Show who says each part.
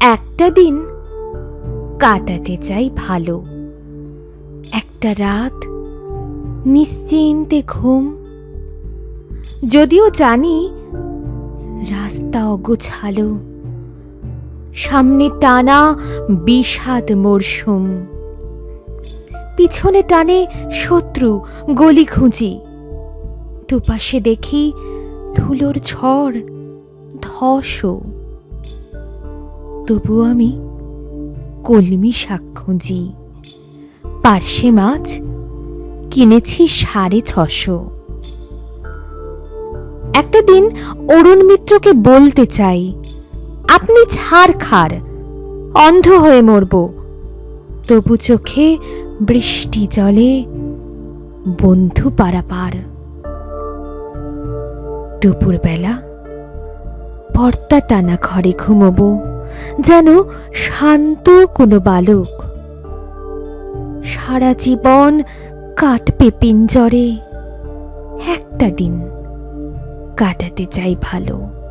Speaker 1: একটা দিন কাটাতে চাই ভালো। একটা রাত নিশ্চিন্তে ঘুম। যদিও জানি রাস্তা অগোছালো। সামনে টানা বিষাদ মরশুম পিছনে টানে শত্রু, গলি খুঁজি। দুপাশে দেখি ধুলোর ঝড় ধসও তবু আমি কলমি শাক খুঁজি। পার্শে মাছ কিনেছি সাড়ে ছশো। একটা দিন অরুণ মিত্রকে বলতে চাই, আপনি ছাড় খার অন্ধ হয়ে মরব। তবু চোখে বৃষ্টি জলে বন্ধু পারাপার। দুপুরবেলা পর্দা টানা ঘরে ঘুমোবো। যেন শান্ত কোনো বালক। সারা জীবন কাটবে পিঞ্জরে। একটা দিন কাটাতে চাই ভালো।